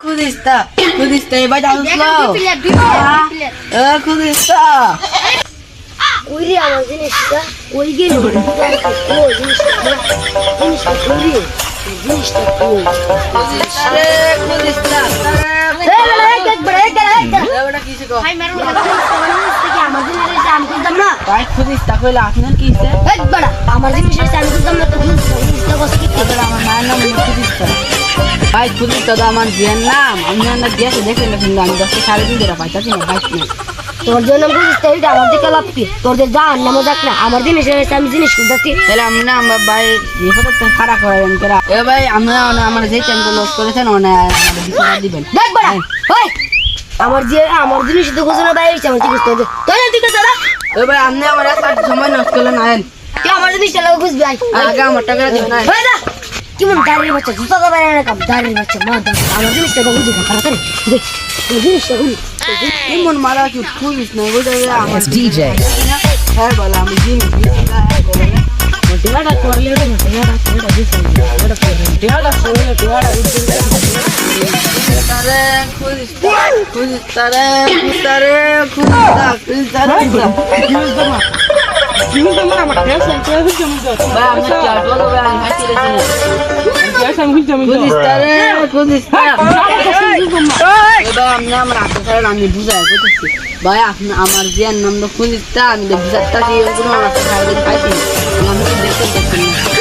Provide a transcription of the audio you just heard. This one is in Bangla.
খুদিস্তা খুদিস্তা এবার আসলো প্লেট দুই প্লেট এ খুদিস্তা ওই রে আমার জিনিসটা ওই গে ও জিনিসটা করি জিনিসটা কই আরে খুদিস্তা এই বড় এই দেখ বড় এই দেখ এবারে কিছু কো ভাই মারো থেকে আমার জিনিসটা আমি করতাম না ভাই ভাই খুদিস্তা তো আমার বিয়ের নাম আমি আমরা দিয়েছে দেখলেন না কিন্তু আমি দশটা সাড়ে তিন টাকা পাইতাছি না বাইক নেই। তোর জন্য বুঝতে এটা আমার দিকে লাভ কি তোর যে যা নামও যাক না আমার জিনিস হয়েছে আমি জিনিস করতেছি তাহলে আমরা আমার ভাই বিপদ তো খারাপ করেন কেরা এ ভাই আমরা আমার যে টাইমটা লস করেছেন ওনে আমাদের বিচার দিবেন। দেখ বড় ওই আমার যে আমার জিনিস তো ঘোষণা বাইরে হয়েছে আমার জিনিস তো তোর দিকে দাদা এ ভাই আপনি আমার এত সময় নষ্ট করলেন আয়েন। তুই আমার লাগা বুঝবি আই আগে আমার টাকা দিবেন দা কেমন দাঁড়িয়ে বাচ্চা জুতা বাইরে না কাম দাঁড়িয়ে বাচ্চা মা আমার জিনিসটা বুঝি না খারাপ করে জিনিসটা বুঝি এমন মারা কি খুবিস না বুঝে আমার DJ. হ্যাঁ বলে আমি জিনিস টিয়াটা করলে ওটা টিয়াটা টিয়াটা ওটা করে টিয়াটা করলে টিয়াটা দিছে তারে খুদিস খুদিস তারে তারে খুদিস তারে বলো খুদিস তারে ভাই আপনি আমার জিয়ার নাম তো খুঁজিস্তা আমি তো বুঝাতে কোনো আমার সাথে আমি দেখতে পাচ্ছি না